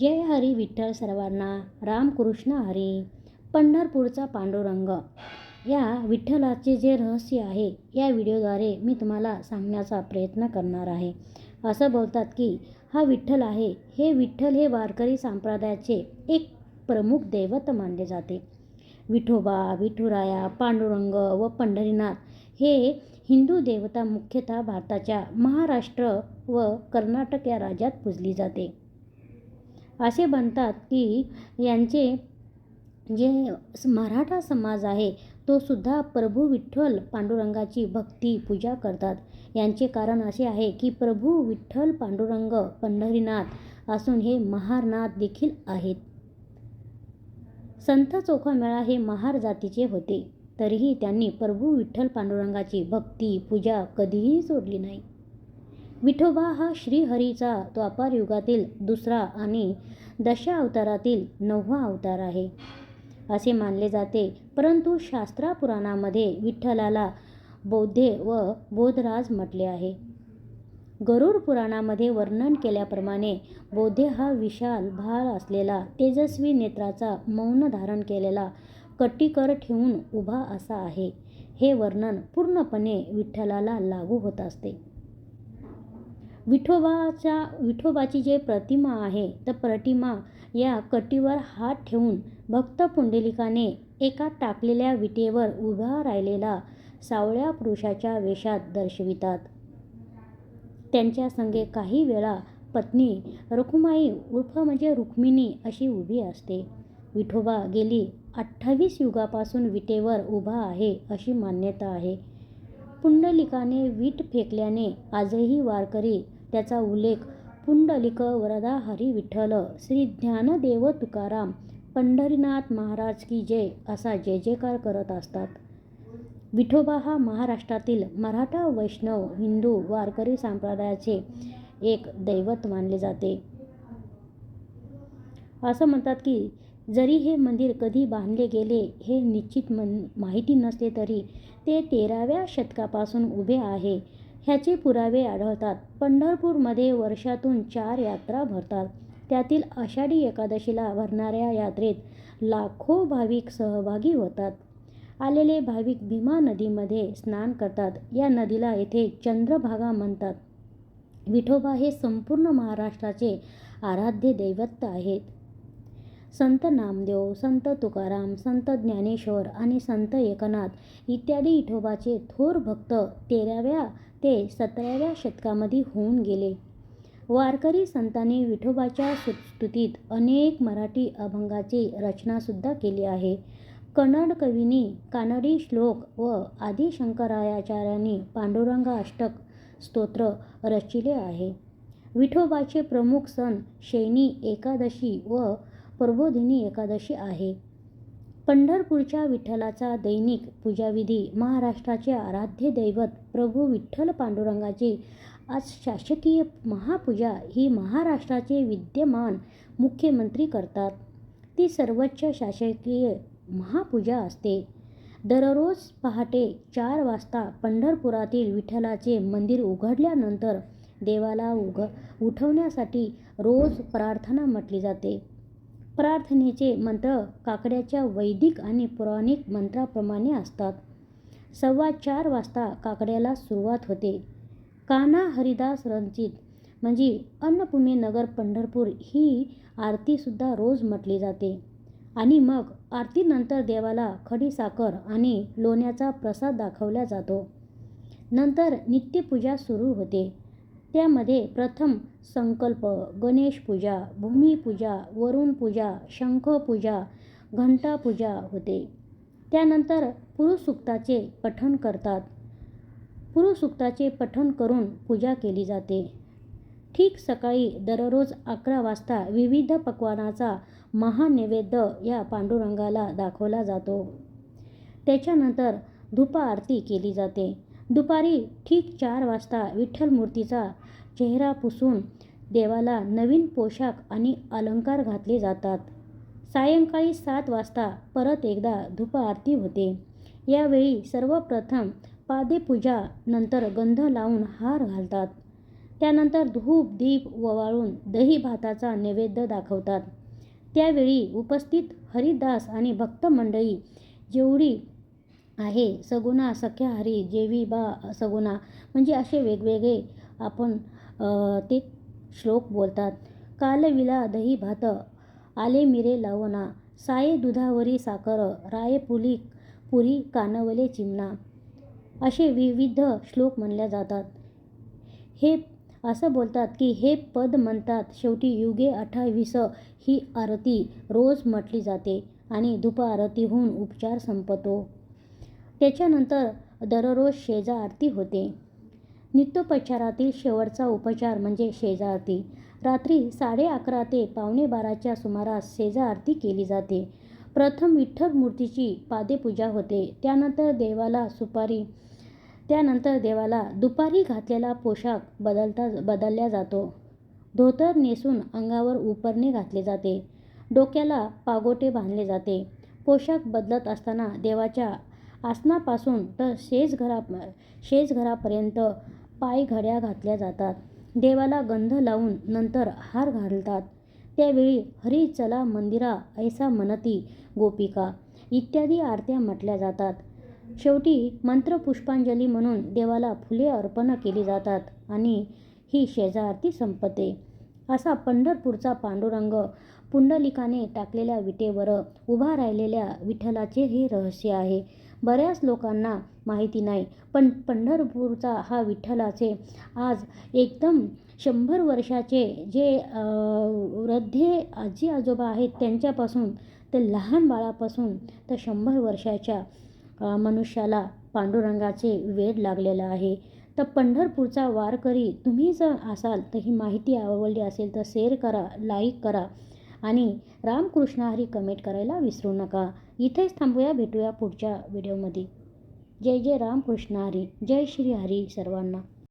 जय हरी विठ्ठल सर्वांना रामकृष्ण हरी. पंढरपूरचा पांडुरंग. या विठ्ठलाचे जे रहस्य आहे या व्हिडिओद्वारे मी तुम्हाला सांगण्याचा प्रयत्न करणार आहे. असं बोलतात की हा विठ्ठल आहे हे विठ्ठल हे वारकरी संप्रदायाचे एक प्रमुख दैवत मानले जाते. विठोबा विठुराया पांडुरंग व पंढरीनाथ हे हिंदू देवता मुख्यतः भारताच्या महाराष्ट्र व कर्नाटक या राज्यात पूजली जाते. असे बनतात की यांचे जे मराठा समाज आहे तो सुद्धा प्रभू विठ्ठल पांडुरंगाची भक्ती पूजा करतात. यांचे कारण असे आहे की प्रभू विठ्ठल पांडुरंग पंढरीनाथ असून हे महारनाथ देखील आहेत. संत चोखामेळा हे महार जातीचे होते. तरीही त्यांनी प्रभू विठ्ठल पांडुरंगाची भक्ती पूजा कधीही सोडली नाही. विठोबा हा श्रीहरीचा द्वापार युगातील दुसरा आणि दशा अवतारातील नववा अवतार आहे. असे मानले जाते. परंतु शास्त्रापुराणामध्ये विठ्ठलाला बौद्धे व बोधराज म्हटले आहे. गरुड पुराणामध्ये वर्णन केल्याप्रमाणे बौद्धे हा विशाल भार असलेला तेजस्वी नेत्राचा मौन धारण केलेला कट्टीकर ठेवून उभा असा आहे. हे वर्णन पूर्णपणे विठ्ठलाला लागू होत असते. विठोबाच्या विठोबाची जे प्रतिमा आहे तर प्रतिमा या कटीवर हात ठेवून भक्त पुंडलिकाने एका टाकलेल्या विटेवर उभा राहिलेला सावळ्या पुरुषाच्या वेशात दर्शवितात. त्यांच्या संगे काही वेळा पत्नी रुक्माई उर्फ म्हणजे रुक्मिणी अशी उभी असते. विठोबा गेली अठ्ठावीस युगापासून विटेवर उभा आहे अशी मान्यता आहे. पुंडलिकाने वीट फेकल्याने आजही वारकरी त्याचा उल्लेख पुंडलिक वरदा हरी विठ्ठल श्री ज्ञानदेव तुकाराम पंढरीनाथ महाराज की जय असा जय जयकार करत असतात. विठोबा हा महाराष्ट्रातील मराठा वैष्णव हिंदू वारकरी संप्रदायाचे एक दैवत मानले जाते. असं म्हणतात की जरी हे मंदिर कधी बांधले गेले हे निश्चित मन माहिती नसते तरी ते तेराव्या शतकापासून उभे आहे. ह्याचे पुरावे आढळतात. पंढरपूरमध्ये वर्षातून चार यात्रा भरतात. त्यातील आषाढी एकादशीला भरणाऱ्या यात्रेत लाखो भाविक सहभागी होतात. आलेले भाविक भीमा नदीमध्ये स्नान करतात. या नदीला येथे चंद्रभागा म्हणतात. विठोबा हे संपूर्ण महाराष्ट्राचे आराध्य दैवत आहेत. संत नामदेव संत तुकाराम संत ज्ञानेश्वर आणि संत एकनाथ इत्यादी विठोबाचे थोर भक्त तेराव्या ते सतराव्या शतकामध्ये होऊन गेले. वारकरी संतांनी विठोबाच्या स्तुतीत अनेक मराठी अभंगाची रचनासुद्धा केली आहे. कन्नड कवींनी कानडी श्लोक व आदिशंकराचार्यांनी पांडुरंग अष्टक स्तोत्र रचिले आहे. विठोबाचे प्रमुख सण शैनी एकादशी व प्रबोधिनी एकादशी आहे. पंढरपूरच्या विठ्ठलाचा दैनिक पूजाविधी महाराष्ट्राचे आराध्य दैवत प्रभू विठ्ठल पांडुरंगाची आज शासकीय महापूजा ही महाराष्ट्राचे विद्यमान मुख्यमंत्री करतात. ती सर्वोच्च शासकीय महापूजा असते. दररोज पहाटे चार वाजता पंढरपुरातील विठ्ठलाचे मंदिर उघडल्यानंतर देवाला उघ उठवण्यासाठी रोज प्रार्थना म्हटली जाते. प्रार्थनेचे मंत्र काकड्याच्या वैदिक आणि पौराणिक मंत्राप्रमाणे असतात. सव्वा चार वाजता काकड्याला सुरुवात होते. कान्हा हरिदास रंजित म्हणजे अन्नपूर्णे नगर पंढरपूर ही आरतीसुद्धा रोज म्हटली जाते. आणि मग आरतीनंतर देवाला खडीसाखर आणि लोण्याचा प्रसाद दाखवला जातो. नंतर नित्यपूजा सुरू होते. त्यामध्ये प्रथम संकल्प गणेश पूजा भूमिपूजा वरुण पूजा शंखपूजा घंटापूजा होते. त्यानंतर पुरुषसुक्ताचे पठण करतात. पुरुषसुक्ताचे पठण करून पूजा केली जाते. ठीक सकाळी दररोज अकरा वाजता विविध पक्वानाचा महानैवेद्य या पांडुरंगाला दाखवला जातो. त्याच्यानंतर धूप आरती केली जाते. दुपारी ठीक चार वाजता विठ्ठल मूर्तीचा चेहरा पुसून देवाला नवीन पोशाख आणि अलंकार घातले जातात. सायंकाळी सात वाजता परत एकदा धूप आरती होते. यावेळी सर्वप्रथम पादेपूजा नंतर गंध लावून हार घालतात. त्यानंतर धूप दीप ववाळून दही भाताचा नैवेद्य दाखवतात. त्यावेळी उपस्थित हरिदास आणि भक्त मंडळी जेवढी आहे सगुणा सख्या हरी जेवी बा सगुणा म्हणजे असे वेगवेगळे आपण ते श्लोक बोलतात. कालविला दही भात आले मिरे लावणा साये दुधावरी साखर राये पुली पुरी कानवले चिमणा. असे विविध श्लोक म्हणल्या जातात. हे असं बोलतात की हे पद म्हणतात शेवटी युगे अठ्ठावीस ही आरती रोज म्हटली जाते आणि धूप आरतीहून उपचार संपतो. त्याच्यानंतर दररोज शेजा आरती होते. नित्योपचारातील शेवटचा उपचार म्हणजे शेजारती. रात्री साडे अकरा ते पावणे बाराच्या सुमारास शेजारती केली जाते. प्रथम विठ्ठल मूर्तीची पादेपूजा होते. त्यानंतर देवाला सुपारी त्यानंतर देवाला दुपारी घातलेला पोशाख बदलता बदलला जातो. धोतर नेसून अंगावर उपरणे घातले जाते. डोक्याला पागोटे बांधले जाते. पोशाख बदलत असताना देवाच्या आसनापासून तर शेजघरा शेजघरापर्यंत पायघड्या घातल्या जातात. देवाला गंध लावून नंतर हार घालतात. त्यावेळी हरी चला मंदिरा ऐसा मनती गोपिका इत्यादी आरत्या म्हटल्या जातात. शेवटी मंत्रपुष्पांजली म्हणून देवाला फुले अर्पण केली जातात आणि ही शेजारती संपते. असा पंढरपूरचा पांडुरंग पुंडलिकाने टाकलेल्या विटेवर उभा राहिलेल्या विठ्ठलाचे हे रहस्य आहे. बऱ्याच लोकांना माहिती नाही. पण पंढरपूरचा हा विठ्ठलाचे आज एकदम शंभर वर्षाचे जे वृद्धे आजी आजोबा आहेत त्यांच्यापासून ते लहान बाळापासून तर शंभर वर्षाच्या मनुष्याला पांडुरंगाचे वेड लागलेलं आहे. तर पंढरपूरचा वारकरी तुम्ही जर असाल तर ही माहिती आवडली असेल तर शेअर करा लाईक करा आणि रामकृष्ण हरी कमेंट करायला विसरू नका. इथेच थांबूया भेटूया पुढच्या व्हिडिओमध्ये. जय जय रामकृष्ण हरी जय श्री हरी सर्वांना.